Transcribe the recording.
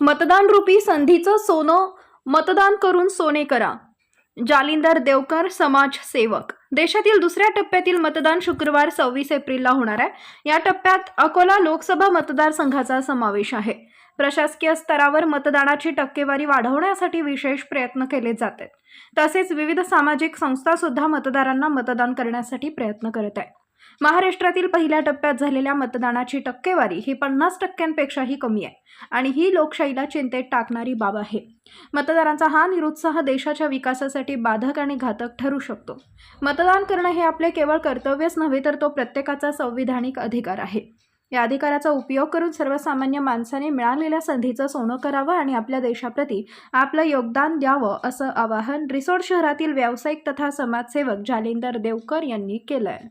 मतदान रूपी संधीचं सोनं मतदान करून सोने करा. जालिंदर देवकर समाजसेवक देशातील दुसऱ्या टप्प्यातील मतदान शुक्रवार सव्वीस एप्रिलला होणार आहे. या टप्प्यात अकोला लोकसभा मतदारसंघाचा समावेश आहे. प्रशासकीय स्तरावर मतदानाची टक्केवारी वाढवण्यासाठी विशेष प्रयत्न केले जात आहेत. तसेच विविध सामाजिक संस्था सुद्धा मतदारांना मतदान करण्यासाठी प्रयत्न करत आहेत. महाराष्ट्रातील पहिल्या टप्प्यात झालेल्या मतदानाची टक्केवारी ही पन्नास टक्क्यांपेक्षाही कमी आहे आणि ही लोकशाहीला चिंतेत टाकणारी बाब आहे. मतदारांचा हा निरुत्साह देशाच्या विकासासाठी बाधक आणि घातक ठरू शकतो. मतदान करणं हे आपले केवळ कर्तव्यच नव्हे तर तो प्रत्येकाचा संविधानिक अधिकार आहे. या अधिकाराचा उपयोग करून सर्वसामान्य माणसाने मिळालेल्या संधीचं सोनं करावं आणि आपल्या देशाप्रती आपलं योगदान द्यावं असं आवाहन रिसोड शहरातील व्यावसायिक तथा समाजसेवक जालिंदर देवकर यांनी केलं आहे